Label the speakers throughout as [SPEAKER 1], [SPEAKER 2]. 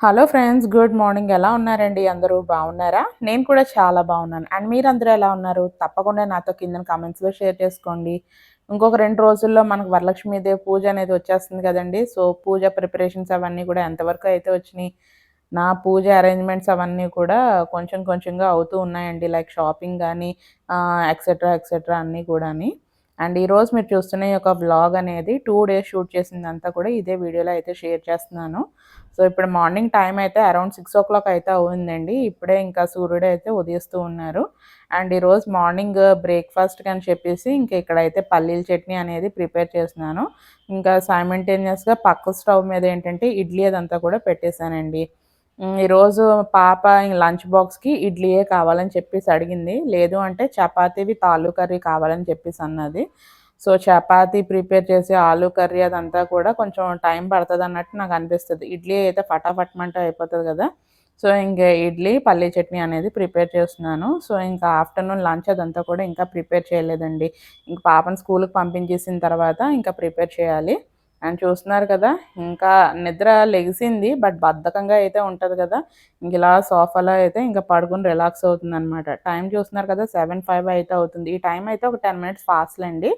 [SPEAKER 1] Hello friends good morning. ఎలా ఉన్నారండి? అందరూ బాగున్నారా? నేను కూడా చాలా బాగున్నాను. అండ్ మీరందరూ ఎలా ఉన్నారు? తప్పకుండా నాతో కింద కామెంట్స్లో షేర్ చేసుకోండి. ఇంకొక రెండు రోజుల్లో మనకు వరలక్ష్మీదేవి పూజ అనేది వచ్చేస్తుంది కదండి. సో పూజ ప్రిపరేషన్స్ అవన్నీ కూడా ఎంతవరకు అయితే వచ్చినాయి నా పూజ అరేంజ్మెంట్స్ అవన్నీ కూడా కొంచెం కొంచెంగా అవుతూ ఉన్నాయండి. లైక్ షాపింగ్ కానీ ఎక్సెట్రా ఎక్సెట్రా అన్నీ కూడాని. అండ్ ఈరోజు మీరు చూస్తున్న ఈ యొక్క వ్లాగ్ అనేది టూ డేస్ షూట్ చేసిందంతా కూడా ఇదే వీడియోలో అయితే షేర్ చేస్తున్నాను. సో ఇప్పుడు మార్నింగ్ టైం అయితే అరౌండ్ సిక్స్ ఓ క్లాక్ అయితే అవుందండి. ఇప్పుడే ఇంకా సూర్యుడు అయితే ఉదయిస్తూ ఉన్నారు. అండ్ ఈరోజు మార్నింగ్ బ్రేక్ఫాస్ట్కి అని చెప్పేసి ఇంకా ఇక్కడైతే పల్లీల చట్నీ అనేది ప్రిపేర్ చేస్తున్నాను. ఇంకా సైమెంటేనియస్గా పక్క స్టవ్ మీద ఏంటంటే ఇడ్లీ అదంతా కూడా పెట్టేశానండి. ఈరోజు పాప లంచ్ బాక్స్కి ఇడ్లీయే కావాలని చెప్పేసి అడిగింది. లేదు అంటే చపాతీవి తాలూ కర్రీ కావాలని చెప్పేసి అన్నది. సో చపాతీ ప్రిపేర్ చేసే ఆలు కర్రీ అదంతా కూడా కొంచెం టైం పడుతుంది అన్నట్టు నాకు అనిపిస్తుంది. ఇడ్లీ అయితే ఫటాఫట్మంట అయిపోతుంది కదా. సో ఇంకా ఇడ్లీ పల్లీ చట్నీ అనేది ప్రిపేర్ చేస్తున్నాను. సో ఇంకా ఆఫ్టర్నూన్ లంచ్ అదంతా కూడా ఇంకా ప్రిపేర్ చేయలేదండి. ఇంక పాపను స్కూల్కి పంపించేసిన తర్వాత ఇంకా ప్రిపేర్ చేయాలి. అండ్ చూస్తున్నారు కదా. ఇంకా నిద్ర లెగిసింది బట్ బద్ధకంగా అయితే ఉంటుంది కదా. ఇంక ఇలా సోఫాలో అయితే ఇంకా పడుకుని రిలాక్స్ అవుతుంది అనమాట టైం చూస్తున్నారు కదా సెవెన్ ఫైవ్ అయితే అవుతుంది. ఈ టైం అయితే ఒక టెన్ మినిట్స్ ఫాస్ట్ అండి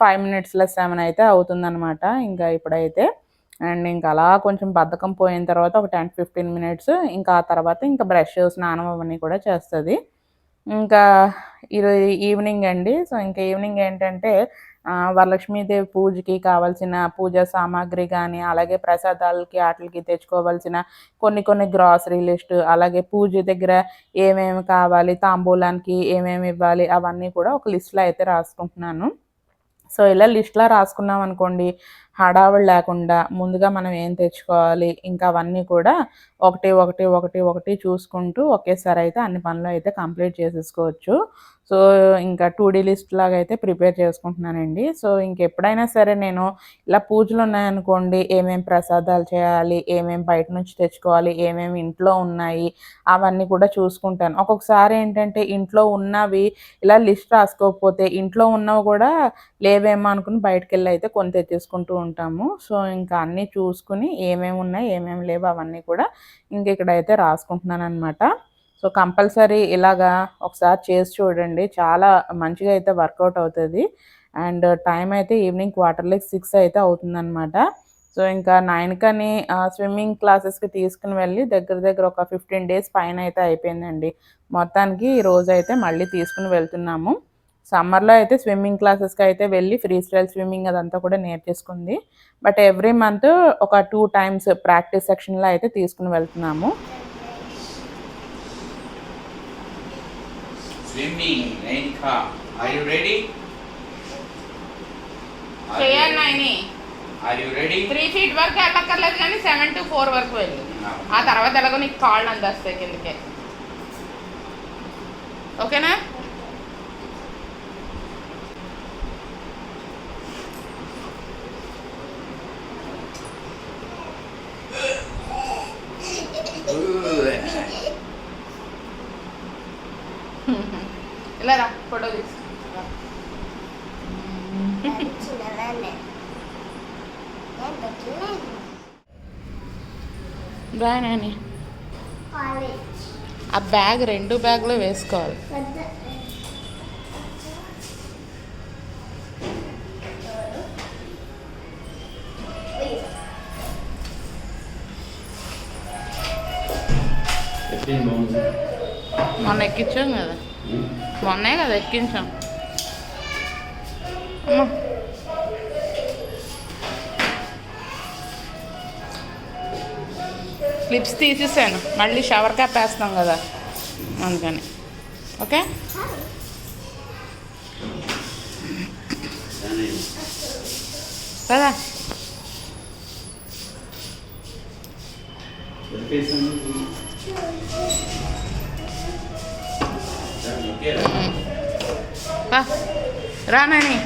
[SPEAKER 1] ఫైవ్ మినిట్స్లో సెవెన్ అయితే అవుతుంది అనమాట ఇంకా ఇప్పుడైతే. అండ్ ఇంకా అలా కొంచెం బద్ధకం పోయిన తర్వాత ఒక టెన్ ఫిఫ్టీన్ మినిట్స్ ఇంకా ఆ తర్వాత ఇంకా బ్రష్ స్నానం అవన్నీ కూడా చేస్తుంది. ఇంకా ఈరోజు ఈవినింగ్ అండి. సో ఇంకా ఈవినింగ్ ఏంటంటే వరలక్ష్మీదేవి పూజకి కావాల్సిన పూజా సామాగ్రి కానీ అలాగే ప్రసాదాలకి వాటికి తెచ్చుకోవాల్సిన కొన్ని కొన్ని గ్రాసరీ లిస్ట్ అలాగే పూజ దగ్గర ఏమేమి కావాలి తాంబూలానికి ఏమేమి ఇవ్వాలి అవన్నీ కూడా ఒక లిస్ట్లో అయితే రాసుకుంటున్నాను. సో ఇలా లిస్ట్లో రాసుకున్నాం అనుకోండి హడావుడు లేకుండా ముందుగా మనం ఏం తెచ్చుకోవాలి? ఇంకా అవన్నీ కూడా ఒకటి ఒకటి ఒకటి ఒకటి చూసుకుంటూ ఒకేసారి అయితే అన్ని పనులు అయితే కంప్లీట్ చేసేసుకోవచ్చు. సో ఇంకా టూ డీ లిస్ట్ లాగా అయితే ప్రిపేర్ చేసుకుంటున్నానండి. సో ఇంకెప్పుడైనా సరే నేను ఇలా పూజలు ఉన్నాయనుకోండి ఏమేమి ప్రసాదాలు చేయాలి ఏమేమి బయట నుంచి తెచ్చుకోవాలి ఏమేమి ఇంట్లో ఉన్నాయి అవన్నీ కూడా చూసుకుంటాను. ఒక్కొక్కసారి ఏంటంటే ఇంట్లో ఉన్నవి ఇలా లిస్ట్ రాసుకోకపోతే ఇంట్లో ఉన్నవి కూడా లేవేమో అనుకుని బయటకు వెళ్ళి అయితే కొని తెచ్చేసుకుంటూ ఉంటాము. సో ఇంకా అన్నీ చూసుకుని ఏమేమి ఉన్నాయి ఏమేమి లేవు అవన్నీ కూడా ఇంక ఇక్కడైతే రాసుకుంటున్నాను అనమాట సో కంపల్సరీ ఇలాగా ఒకసారి చేసి చూడండి. చాలా మంచిగా అయితే వర్కౌట్ అవుతుంది. అండ్ టైం అయితే ఈవినింగ్ క్వార్టర్లీ సిక్స్ అయితే అవుతుందన్నమాట. సో ఇంకా నైన్ కానీ స్విమ్మింగ్ క్లాసెస్కి తీసుకుని వెళ్ళి దగ్గర దగ్గర ఒక ఫిఫ్టీన్ డేస్ పైన అయితే అయిపోయిందండి. మొత్తానికి ఈ రోజు అయితే మళ్ళీ తీసుకుని వెళ్తున్నాము. సమ్మర్లో అయితే స్విమ్మింగ్ క్లాసెస్కి అయితే వెళ్ళి ఫ్రీ స్టైల్ స్విమ్మింగ్ అదంతా కూడా నేర్చేసుకుంది. బట్ ఎవ్రీ మంత్ ఒక టూ టైమ్స్ ప్రాక్టీస్ సెక్షన్లో అయితే తీసుకుని వెళ్తున్నాము? త్రీ ఫీట్ వరకు వెళ్ళక్కర్లేదు కానీ సెవెన్ టు ఫోర్ వరకు వెళ్ళు. ఆ తర్వాత ఎలాగో నీకు కాళ్ళు అందేస్తాయి కిందకే. ఓకేనా
[SPEAKER 2] Good.
[SPEAKER 1] ఇలా రా ఫోటో తీసు
[SPEAKER 3] చిన్నదాన్నే నేను పెట్టలేదు
[SPEAKER 1] బాయ్ నాని.
[SPEAKER 3] కాలేజ్.
[SPEAKER 1] ఆ బ్యాగ్ రెండు బ్యాగ్లో వేసుకోవాలి. మొన్న ఎక్కించాం కదా. మొన్నే కదా ఎక్కించాం. అమ్మా. క్లిప్స్ తీసేసాను. మళ్ళీ షవర్ క్యాప్ వేస్తాం కదా. అందుకని. ఓకే? కదా రా నాని.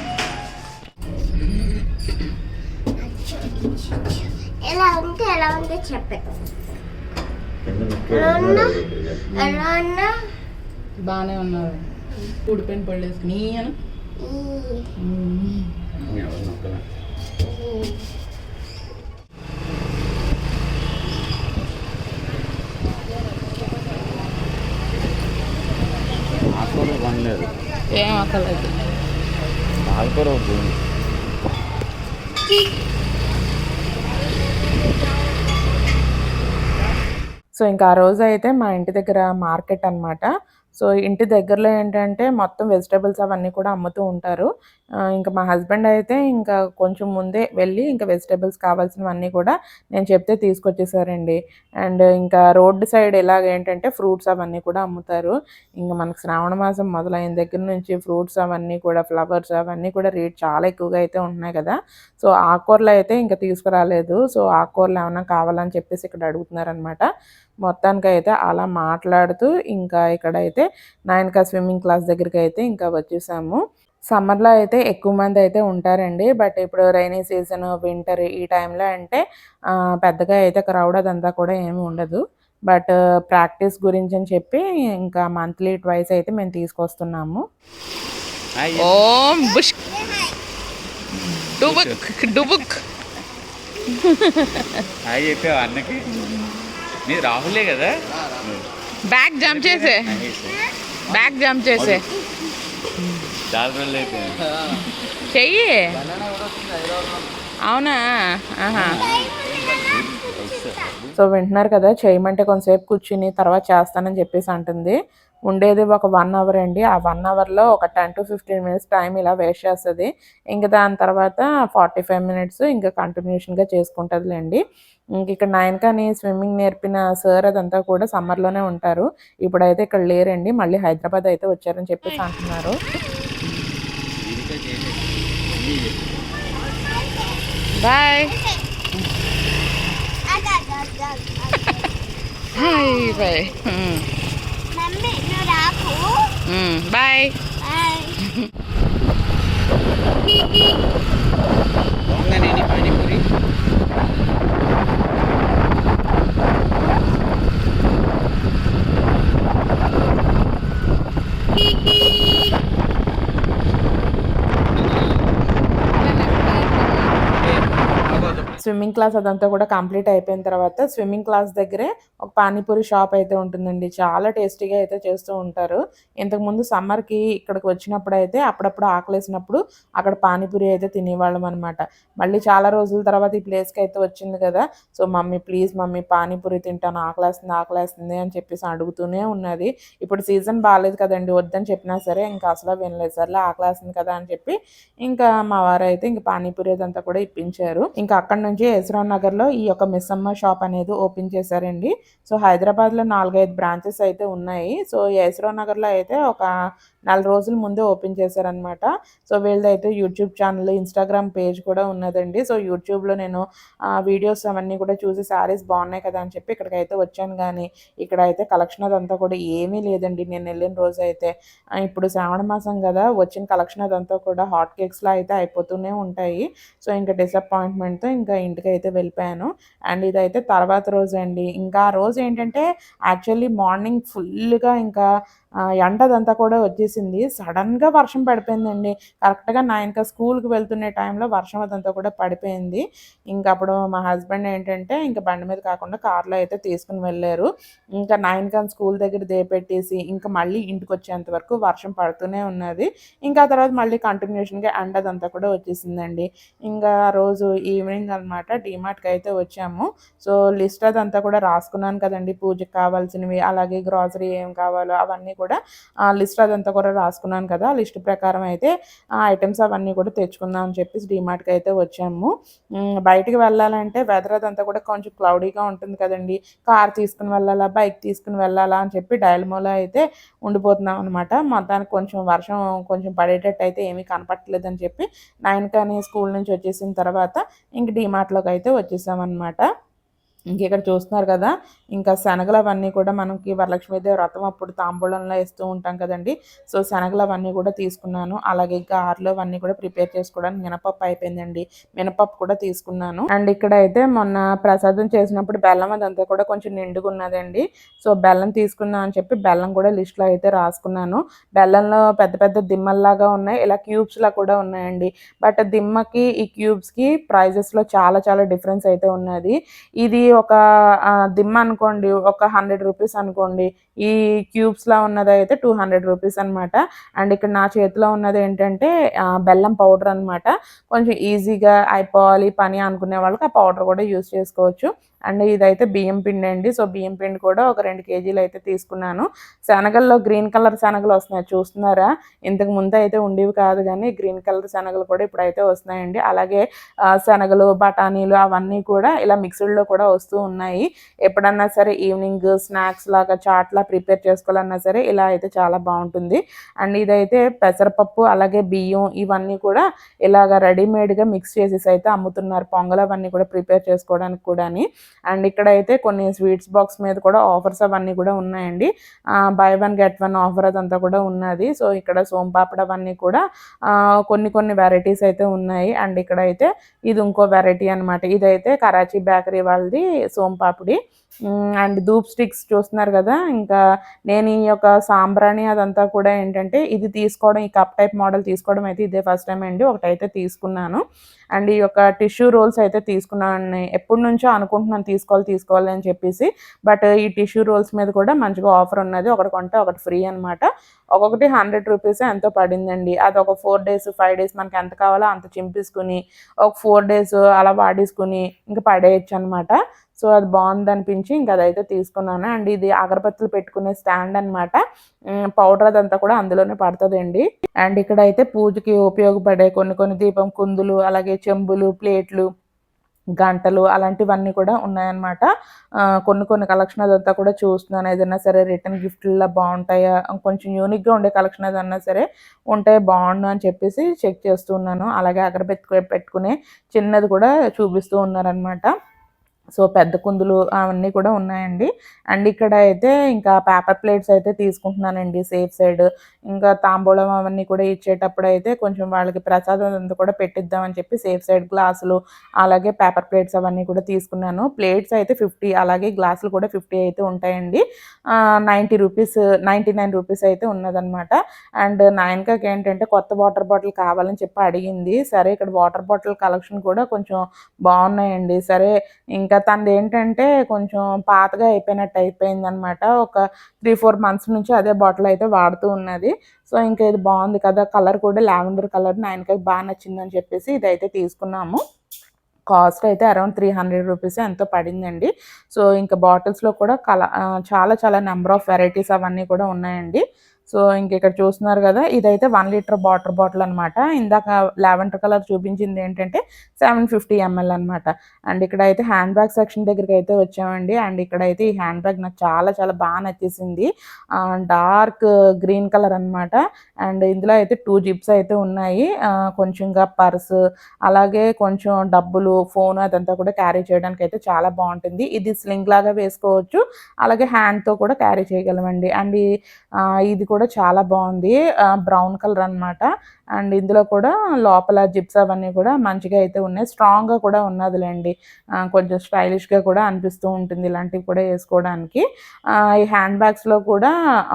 [SPEAKER 3] ఎలా ఉంటే ఎలా ఉందో చెప్పదు ఎలా
[SPEAKER 1] బాగానే ఉన్నారు. ఊడిపోయిన పళ్ళు పడేసుకుని అని? ఏం అక్కర్లేదు
[SPEAKER 4] అయితే
[SPEAKER 1] సో ఇంకా ఆ రోజు అయితే మా ఇంటి దగ్గర మార్కెట్ అన్నమాట. సో ఇంటి దగ్గరలో ఏంటంటే మొత్తం వెజిటేబుల్స్ అవన్నీ కూడా అమ్ముతూ ఉంటారు. ఇంకా మా హస్బెండ్ అయితే ఇంకా కొంచెం ముందే వెళ్ళి ఇంకా వెజిటేబుల్స్ కావాల్సినవన్నీ కూడా నేను చెప్తే తీసుకొచ్చేసారండి. అండ్ ఇంకా రోడ్డు సైడ్ ఇలాగ ఏంటంటే ఫ్రూట్స్ అవన్నీ కూడా అమ్ముతారు. ఇంకా మనకు శ్రావణ మాసం మొదలైన దగ్గర నుంచి ఫ్రూట్స్ అవన్నీ కూడా ఫ్లవర్స్ అవన్నీ కూడా రేట్ చాలా ఎక్కువగా అయితే ఉన్నాయి కదా. సో ఆకుకూరలు అయితే ఇంకా తీసుకురాలేదు. సో ఆకుకూరలు ఏమైనా కావాలని చెప్పేసి ఇక్కడ అడుగుతున్నారనమాట మొత్తానికి అయితే అలా మాట్లాడుతూ ఇంకా ఇక్కడైతే నాయనక స్విమ్మింగ్ క్లాస్ దగ్గరికి అయితే ఇంకా వచ్చేసాము. సమ్మర్లో అయితే ఎక్కువ మంది అయితే ఉంటారండి. బట్ ఇప్పుడు రైనీ సీజన్ వింటర్ ఈ టైంలో అంటే పెద్దగా అయితే క్రౌడ్ అదంతా కూడా ఏమి ఉండదు. బట్ ప్రాక్టీస్ గురించి అని చెప్పి ఇంకా మంత్లీ ట్వైస్ అయితే మేము తీసుకొస్తున్నాము. ఓం బుష్. డుబుక్ డుబుక్.
[SPEAKER 4] హాయ్ చెప్పావు అన్నకి? నీ రాహులే కదా?
[SPEAKER 1] బ్యాగ్ జంప్ చేసే. బ్యాగ్ జంప్ చేసే. చెయ్యి. అవునా? ఆహా. సో వింటున్నారు కదా చేయమంటే కొంతసేపు కూర్చుని తర్వాత చేస్తానని చెప్పేసి అంటుంది. ఉండేది ఒక వన్ అవర్ అండి. ఆ వన్ అవర్లో ఒక ten to fifteen minutes time ఇలా వేస్ట్ చేస్తుంది. ఇంకా దాని తర్వాత ఫార్టీ ఫైవ్ మినిట్స్ ఇంకా కంటిన్యూషన్గా చేసుకుంటుందిలేండి. ఇంక ఇక్కడ నైన్ కానీ స్విమ్మింగ్ నేర్పిన సార్ అదంతా కూడా సమ్మర్లోనే ఉంటారు. ఇప్పుడైతే ఇక్కడ లేరండి. మళ్ళీ హైదరాబాద్ అయితే వచ్చారని చెప్పేసి అంటున్నారు. Bye hi bye bye
[SPEAKER 3] bye
[SPEAKER 2] బాగుందా నేను పానీపూరి
[SPEAKER 1] స్విమ్మింగ్ క్లాస్ అదంతా కూడా కంప్లీట్ అయిపోయిన తర్వాత స్విమ్మింగ్ క్లాస్ దగ్గరే ఒక పానీపూరి షాప్ అయితే ఉంటుందండి. చాలా టేస్టీగా అయితే చేస్తూ ఉంటారు. ఇంతకుముందు సమ్మర్కి ఇక్కడికి వచ్చినప్పుడు అయితే అప్పుడప్పుడు ఆకలేసినప్పుడు అక్కడ పానీపూరి అయితే తినేవాళ్ళం అనమాట మళ్ళీ చాలా రోజుల తర్వాత ఈ ప్లేస్కి అయితే వచ్చింది కదా. So mummy please mummy panipuri తింటాను. ఆకలేస్తుంది ఆకలేస్తుంది అని చెప్పేసి అడుగుతూనే ఉన్నది. ఇప్పుడు సీజన్ బాగాలేదు కదండి. వద్దని చెప్పినా సరే ఇంకా అసలు వినలేదు. సర్లే ఆకలేస్తుంది కదా అని చెప్పి ఇంకా మా వారు అయితే ఇంకా పానీపూరి అదంతా కూడా ఇప్పించారు. ఇంకా అక్కడ నుంచి యశ్వరావు నగర్లో ఈ యొక్క మిస్సమ్మ షాప్ అనేది ఓపెన్ చేశారండి. సో హైదరాబాద్లో నాలుగైదు బ్రాంచెస్ అయితే ఉన్నాయి. సో యశ్వరావు నగర్లో అయితే ఒక నెల రోజుల ముందే ఓపెన్ చేశారనమాట సో వీళ్ళదైతే యూట్యూబ్ ఛానల్ ఇన్స్టాగ్రామ్ పేజ్ కూడా ఉన్నదండి. సో యూట్యూబ్లో నేను వీడియోస్ అవన్నీ కూడా చూసి శారీస్ బాగున్నాయి కదా అని చెప్పి ఇక్కడికైతే వచ్చాను. కానీ ఇక్కడ అయితే కలెక్షన్ అదంతా కూడా ఏమీ లేదండి. నేను వెళ్ళిన రోజు అయితే ఇప్పుడు శ్రావణ మాసం కదా వచ్చిన కలెక్షన్ అదంతా కూడా హాట్ కేక్స్లా అయితే అయిపోతూనే ఉంటాయి. సో ఇంకా డిసప్పాయింట్మెంట్తో ఇంకా ఇంటికి అయితే వెళ్ళిపోయాను. అండ్ ఇదైతే తర్వాత రోజు అండి. ఇంకా ఆ రోజు ఏంటంటే యాక్చువల్లీ మార్నింగ్ ఫుల్గా ఇంకా ఎండదంతా కూడా వచ్చేసింది. సడన్గా వర్షం పడిపోయిందండి. కరెక్ట్గా నైన్కి స్కూల్కి వెళ్తున్న టైంలో వర్షం అదంతా కూడా పడిపోయింది. ఇంకా అప్పుడు మా హస్బెండ్ ఏంటంటే ఇంకా బండి మీద కాకుండా కార్లో అయితే తీసుకుని వెళ్ళారు. ఇంకా నైన్ స్కూల్ దగ్గర దేపెట్టేసి ఇంకా మళ్ళీ ఇంటికి వచ్చేంత వరకు వర్షం పడుతూనే ఉన్నది. ఇంకా తర్వాత మళ్ళీ కంటిన్యూషన్గా ఎండదంతా కూడా వచ్చేసిందండి. ఇంకా రోజు ఈవినింగ్ అనమాట డిమార్ట్కి అయితే వచ్చాము. సో లిస్ట్ అదంతా కూడా రాసుకున్నాను కదండి. పూజకి కావాల్సినవి అలాగే గ్రాసరీ ఏం కావాలో అవన్నీ కూడా ఆ లిస్ట్ అదంతా కూడా రాసుకున్నాను కదా. ఆ లిస్ట్ ప్రకారం అయితే ఆ ఐటమ్స్ అవన్నీ కూడా తెచ్చుకుందాం అని చెప్పేసి డిమార్ట్కి అయితే వచ్చాము. బయటికి వెళ్ళాలంటే వెదర్ అదంతా కూడా కొంచెం క్లౌడీగా ఉంటుంది కదండి. కార్ తీసుకుని వెళ్ళాలా బైక్ తీసుకుని వెళ్ళాలా అని చెప్పి డైల్మోలో అయితే ఉండిపోతున్నాం అనమాట మొత్తానికి కొంచెం వర్షం కొంచెం పడేటట్టు అయితే ఏమీ కనపట్టలేదని చెప్పి నైన్ కానీ స్కూల్ నుంచి వచ్చేసిన తర్వాత ఇంక డిమార్ట్లోకి అయితే వచ్చేసామన్నమాట. ఇక్కడ చూస్తున్నారు కదా? ఇంకా శనగలు అవన్నీ కూడా మనకి వరలక్ష్మీదేవి వ్రతం అప్పుడు తాంబూలంలో వేస్తూ ఉంటాం కదండి. సో శనగలు అవన్నీ కూడా తీసుకున్నాను. అలాగే గారెలు అవన్నీ కూడా ప్రిపేర్ చేసుకోవడానికి మినపప్పు అయిపోయిందండి. మినపప్పు కూడా తీసుకున్నాను. అండ్ ఇక్కడ అయితే మొన్న ప్రసాదం చేసినప్పుడు బెల్లం అదంతా కూడా కొంచెం నిండుగా ఉన్నదండి. సో బెల్లం తీసుకున్నా అని చెప్పి బెల్లం కూడా లిస్ట్లో అయితే రాసుకున్నాను. బెల్లంలో పెద్ద పెద్ద దిమ్మల్లాగా ఉన్నాయి. ఇలా క్యూబ్స్ లా కూడా ఉన్నాయండి. బట్ దిమ్మకి ఈ క్యూబ్స్కి ప్రైజెస్లో చాలా చాలా డిఫరెన్స్ అయితే ఉన్నది. ఇది ఒక దిమ్మ అనుకోండి ఒక హండ్రెడ్ రూపీస్ అనుకోండి ఈ క్యూబ్స్లా ఉన్నది అయితే టూ హండ్రెడ్ రూపీస్ అనమాట అండ్ ఇక్కడ నా చేతిలో ఉన్నది ఏంటంటే ఆ, బెల్లం పౌడర్ అనమాట కొంచెం ఈజీగా అయిపోవాలి పని అనుకునే వాళ్ళకి ఆ పౌడర్ కూడా యూస్ చేసుకోవచ్చు. అండ్ ఇదైతే బియ్యం పిండి అండి. సో బియ్యం పిండి కూడా ఒక రెండు కేజీలు అయితే తీసుకున్నాను. శనగల్లో గ్రీన్ కలర్ శనగలు వస్తున్నాయి. చూస్తున్నారా? ఇంతకు ముందు అయితే ఉండేవి కాదు కానీ గ్రీన్ కలర్ శనగలు కూడా ఇప్పుడైతే వస్తున్నాయండి. అలాగే శనగలు బఠానీలు అవన్నీ కూడా ఇలా మిక్స్డ్లో కూడా వస్తూ ఉన్నాయి. ఎప్పుడన్నా సరే ఈవినింగ్ స్నాక్స్ లాగా చాట్లా ప్రిపేర్ చేసుకోవాలన్నా సరే ఇలా అయితే చాలా బాగుంటుంది. అండ్ ఇదైతే పెసరపప్పు అలాగే బియ్యం ఇవన్నీ కూడా ఇలాగ రెడీమేడ్గా మిక్స్ చేసేసి అయితే అమ్ముతున్నారు. పొంగల్ అవన్నీ కూడా ప్రిపేర్ చేసుకోవడానికి కూడా అండ్ ఇక్కడ అయితే కొన్ని స్వీట్స్ బాక్స్ మీద కూడా ఆఫర్స్ అవన్నీ కూడా ఉన్నాయండి. Buy one get one offer అదంతా కూడా ఉన్నది. సో ఇక్కడ సోంపాపడ అవన్నీ కూడా కొన్ని కొన్ని వెరైటీస్ అయితే ఉన్నాయి. అండ్ ఇక్కడ అయితే ఇది ఇంకో వెరైటీ అనమాట ఇదైతే కరాచీ బేకరీ వాళ్ళది సోంపాపిడి అండ్ ధూప్ స్టిక్స్ చూస్తున్నారు కదా? ఇంకా నేను ఈ యొక్క సాంబ్రాణి అదంతా కూడా ఏంటంటే ఇది తీసుకోవడం ఈ కప్ టైప్ మోడల్ తీసుకోవడం అయితే ఇదే ఫస్ట్ టైం అండి. ఒకటైతే తీసుకున్నాను. అండ్ ఈ యొక్క టిష్యూ రోల్స్ అయితే తీసుకున్నాను ఎప్పటి నుంచో అనుకుంటున్నాను తీసుకోవాలి తీసుకోవాలి అని చెప్పేసి. బట్ ఈ టిష్యూ రోల్స్ మీద కూడా మంచిగా ఆఫర్ ఉన్నది. ఒకటి కొంటే ఒకటి ఫ్రీ అనమాట ఒక్కొక్కటి హండ్రెడ్ రూపీస్ ఎంతో పడిందండి. అది ఒక ఫోర్ డేస్ ఫైవ్ డేస్ మనకి ఎంత కావాలో అంత చింపేసుకుని ఒక ఫోర్ డేస్ అలా వాడేసుకుని ఇంకా పడేయచ్చు అనమాట సో అది బాగుంది అనిపించి ఇంకా అదైతే తీసుకున్నాను. అండ్ ఇది అగరబత్తులు పెట్టుకునే స్టాండ్ అనమాట పౌడర్ అదంతా కూడా అందులోనే పడుతుందండి. అండ్ ఇక్కడ అయితే పూజకి ఉపయోగపడే కొన్ని కొన్ని దీపం కుందులు అలాగే చెంబులు ప్లేట్లు గంటలు అలాంటివన్నీ కూడా ఉన్నాయన్నమాట. కొన్ని కొన్ని కలెక్షన్ అదంతా కూడా చూస్తున్నాను. ఏదైనా సరే రిటర్న్ గిఫ్ట్లా బాగుంటాయా? కొంచెం యూనిక్గా ఉండే కలెక్షన్ ఏదన్నా సరే ఉంటే బాగుండు అని చెప్పేసి చెక్ చేస్తున్నాను అలాగే అగరబెత్తి పెట్టుకునే చిన్నది కూడా చూపిస్తూ ఉన్నారనమాట సో పెద్ద కుందులు అవన్నీ కూడా ఉన్నాయండి. అండ్ ఇక్కడ అయితే ఇంకా పేపర్ ప్లేట్స్ అయితే తీసుకుంటున్నానండి సేఫ్ సైడ్. ఇంకా తాంబూలం అవన్నీ కూడా ఇచ్చేటప్పుడు అయితే కొంచెం వాళ్ళకి ప్రసాదం అంతా కూడా పెట్టిద్దామని చెప్పి సేఫ్ సైడ్ గ్లాసులు అలాగే పేపర్ ప్లేట్స్ అవన్నీ కూడా తీసుకున్నాను. ప్లేట్స్ అయితే ఫిఫ్టీ అలాగే గ్లాసులు కూడా ఫిఫ్టీ అయితే ఉంటాయండి. Ninety rupees ninety nine rupees అయితే ఉన్నదన్నమాట. అండ్ నాయనకకి ఏంటంటే కొత్త వాటర్ బాటిల్ కావాలని చెప్పి అడిగింది. సరే ఇక్కడ వాటర్ బాటిల్ కలెక్షన్ కూడా కొంచెం బాగున్నాయండి. సరే ఇంకా తనది ఏంటంటే కొంచెం పాతగా అయిపోయినట్టు అయిపోయింది అనమాట ఒక త్రీ ఫోర్ మంత్స్ నుంచి అదే బాటిల్ అయితే వాడుతూ ఉన్నది. సో ఇంకా ఇది బాగుంది కదా కలర్ కూడా లావెండర్ కలర్ ఆయనకి బాగా నచ్చిందని చెప్పేసి ఇదైతే తీసుకున్నాము. కాస్ట్ అయితే అరౌండ్ త్రీ హండ్రెడ్ రూపీస్ ఎంతో పడిందండి. సో ఇంకా బాటిల్స్లో కూడా కల చాలా చాలా నెంబర్ ఆఫ్ వెరైటీస్ అవన్నీ కూడా ఉన్నాయండి. సో ఇంక ఇక్కడ చూస్తున్నారు కదా ఇదైతే వన్ లీటర్ వాటర్ బాటిల్ అనమాట ఇందాక లావెండర్ కలర్ చూపించింది ఏంటంటే సెవెన్ ఫిఫ్టీ ఎంఎల్ అనమాట అండ్ ఇక్కడ అయితే హ్యాండ్ బ్యాగ్ సెక్షన్ దగ్గరికి అయితే వచ్చామండి. అండ్ ఇక్కడ అయితే ఈ హ్యాండ్ బ్యాగ్ నాకు చాలా చాలా బాగా నచ్చేసింది. డార్క్ గ్రీన్ కలర్ అన్నమాట. అండ్ ఇందులో అయితే టూ జిప్స్ అయితే ఉన్నాయి. కొంచెంగా పర్స్ అలాగే కొంచెం డబ్బులు ఫోన్ అదంతా కూడా క్యారీ చేయడానికి అయితే చాలా బాగుంటుంది. ఇది స్లింగ్ లాగా వేసుకోవచ్చు. అలాగే హ్యాండ్తో కూడా క్యారీ చేయగలమండి. అండ్ ఇది కూడా చాలా బాగుంది. బ్రౌన్ కలర్ అన్నమాట. అండ్ ఇందులో కూడా లోపల జిప్స్ అవన్నీ కూడా మంచిగా అయితే ఉన్నాయి. స్ట్రాంగ్గా కూడా ఉన్నదిలేండి. ఆ, కొంచెం స్టైలిష్గా కూడా అనిపిస్తూ ఉంటుంది ఇలాంటివి కూడా వేసుకోవడానికి. ఈ హ్యాండ్ బ్యాగ్స్లో కూడా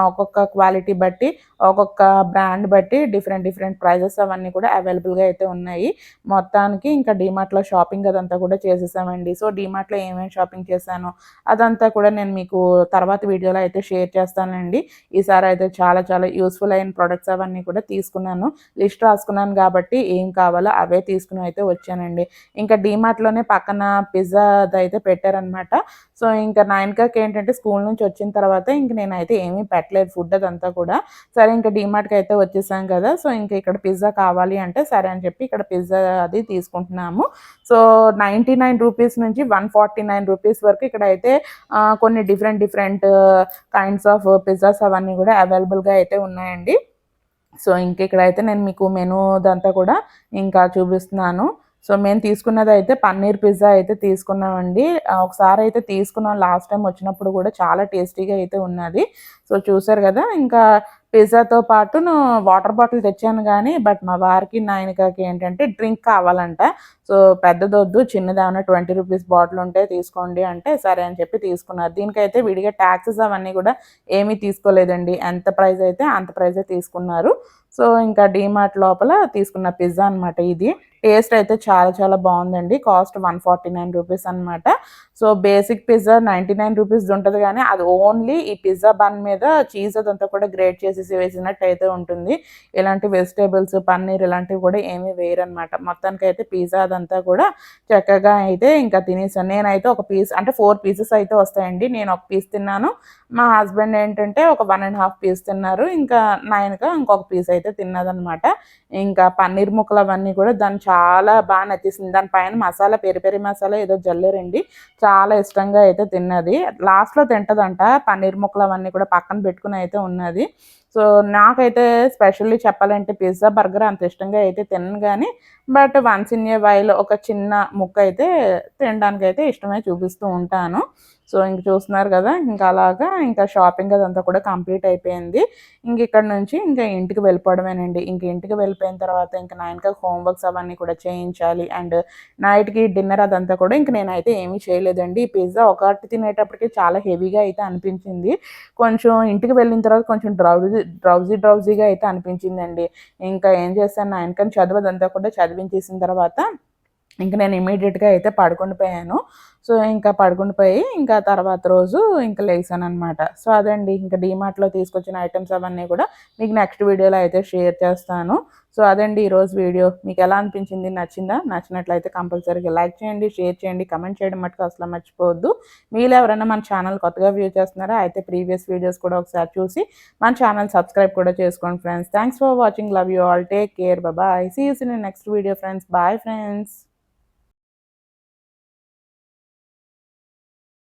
[SPEAKER 1] ఒక్కొక్క క్వాలిటీ బట్టి ఒక్కొక్క బ్రాండ్ బట్టి డిఫరెంట్ డిఫరెంట్ ప్రైజెస్ అవన్నీ కూడా అవైలబుల్గా అయితే ఉన్నాయి. మొత్తానికి ఇంకా డిమార్ట్లో షాపింగ్ అదంతా కూడా చేసేసామండి. సో డిమార్ట్లో ఏమేమి షాపింగ్ చేశాను అదంతా కూడా నేను మీకు తర్వాత వీడియోలో అయితే షేర్ చేస్తానండి. ఈసారి అయితే చాలా చాలా చాలా యూస్ఫుల్ అయిన ప్రొడక్ట్స్ అవన్నీ కూడా తీసుకున్నాను. లిస్ట్ రాసుకున్నాను కాబట్టి ఏం కావాలో అవే తీసుకుని అయితే వచ్చానండి. ఇంకా డీమార్ట్లోనే పక్కన పిజ్జా అయితే పెట్టారనమాట సో ఇంకా నైన్కి ఏంటంటే స్కూల్ నుంచి వచ్చిన తర్వాత ఇంక నేనైతే ఏమీ పెట్టలేదు ఫుడ్ అదంతా కూడా. సరే ఇంకా డీమార్ట్కి అయితే వచ్చేసాం కదా. సో ఇంకా ఇక్కడ పిజ్జా కావాలి అంటే సరే అని చెప్పి ఇక్కడ పిజ్జా అది తీసుకుంటున్నాము. సో నైంటీ నైన్ రూపీస్ నుంచి వన్ ఫార్టీ నైన్ రూపీస్ వరకు ఇక్కడ అయితే కొన్ని different different kinds of pizzas అవన్నీ కూడా అవైలబుల్గా అయితే ఉన్నాయండి. సో ఇంక ఇక్కడైతే నేను మీకు మెనూ దంతా కూడా ఇంకా చూపిస్తున్నాను. సో మేము తీసుకున్నది అయితే పన్నీర్ పిజ్జా అయితే తీసుకున్నామండి. ఒకసారి అయితే తీసుకున్నాం. లాస్ట్ టైం వచ్చినప్పుడు కూడా చాలా టేస్టీగా అయితే ఉన్నది. సో చూసారు కదా ఇంకా పిజ్జాతో పాటు వాటర్ బాటిల్ తెచ్చాను కానీ బట్ మా వారికి నాయనకాకి ఏంటంటే డ్రింక్ కావాలంట. సో పెద్దదొద్దు చిన్నది ట్వంటీ రూపీస్ బాటిల్ ఉంటే తీసుకోండి అంటే సరే అని చెప్పి తీసుకున్నారు. దీనికైతే విడిగా ట్యాక్సెస్ అవన్నీ కూడా ఏమీ తీసుకోలేదండి. ఎంత ప్రైస్ అయితే అంత ప్రైజే తీసుకున్నారు. సో ఇంకా డీమార్ట్ లోపల తీసుకున్న పిజ్జా అనమాట ఇది. టేస్ట్ అయితే చాలా చాలా బాగుందండి. Cost one forty nine rupees అనమాట so basic pizza ninety nine rupees ఉంటుంది కానీ అది ఓన్లీ ఈ పిజ్జా బన్ మీద చీజ్ అదంతా కూడా గ్రేట్ చేసేసి వేసినట్టు అయితే ఉంటుంది. ఇలాంటి వెజిటేబుల్స్ పన్నీర్ ఇలాంటివి కూడా ఏమీ వేయరనమాట మొత్తానికి అయితే పిజ్జా అదంతా కూడా చక్కగా అయితే ఇంకా తినేసాను. నేనైతే ఒక పీస్ అంటే ఫోర్ పీసెస్ అయితే వస్తాయండి. నేను ఒక పీస్ తిన్నాను. మా హస్బెండ్ ఏంటంటే ఒక వన్ అండ్ హాఫ్ పీస్ తిన్నారు. ఇంకా నైన్గా ఇంకొక పీస్ అయితే తిన్నదనమాట ఇంకా పన్నీర్ ముక్కలు అవన్నీ కూడా దాన్ని చాలా బాగా నచ్చేసింది. దానిపైన మసాలా పెరి పెరి మసాలా ఏదో జల్లేరండి. చాలా ఇష్టంగా అయితే తిన్నది. లాస్ట్లో తింటదంట. పన్నీర్ ముక్కలు అవన్నీ కూడా పక్కన పెట్టుకుని అయితే ఉన్నది. సో నాకైతే స్పెషల్లీ చెప్పాలంటే పిజ్జా బర్గర్ అంత ఇష్టంగా అయితే తినను కానీ but once in a while ఒక చిన్న ముక్క అయితే తినడానికి అయితే ఇష్టమే చూపిస్తూ ఉంటాను. సో ఇంక చూస్తున్నారు కదా ఇంకా అలాగా ఇంకా షాపింగ్ అదంతా కూడా కంప్లీట్ అయిపోయింది. ఇంక ఇక్కడ నుంచి ఇంకా ఇంటికి వెళ్ళిపోవడమేనండి. ఇంక ఇంటికి వెళ్ళిపోయిన తర్వాత ఇంకా నైన్కి హోంవర్క్స్ అవన్నీ కూడా చేయించాలి. అండ్ నైట్కి డిన్నర్ అదంతా కూడా ఇంక నేనైతే ఏమీ చేయలేదండి. పిజ్జా ఒకటి తినేటప్పటికి చాలా హెవీగా అయితే అనిపించింది. కొంచెం ఇంటికి వెళ్ళిన తర్వాత కొంచెం డ్రౌజీ డ్రౌజీ డ్రౌజీగా అయితే అనిపించిందండి. ఇంకా ఏం చేశాను నైన్కని చదువు అదంతా కూడా చదివించేసిన తర్వాత ఇంక నేను ఇమీడియట్గా అయితే పడుకొని పోయాను. సో ఇంకా పడుకుని పోయి ఇంకా తర్వాత రోజు ఇంకా లేసాను అనమాట సో అదండి ఇంకా డీమార్ట్లో తీసుకొచ్చిన ఐటమ్స్ అవన్నీ కూడా మీకు నెక్స్ట్ వీడియోలో అయితే షేర్ చేస్తాను. సో అదండి ఈరోజు వీడియో మీకు ఎలా అనిపించింది నచ్చిందా? నచ్చినట్లయితే కంపల్సరీగా లైక్ చేయండి షేర్ చేయండి కమెంట్ చేయడం మటుకు అసలు మర్చిపోవద్దు. మీరు ఎవరైనా మన ఛానల్ కొత్తగా వ్యూ చేస్తున్నారా అయితే ప్రీవియస్ వీడియోస్ కూడా ఒకసారి చూసి మన ఛానల్ సబ్స్క్రైబ్ కూడా చేసుకోండి friends thanks for watching love you all take care bye see yous in next video friends bye friends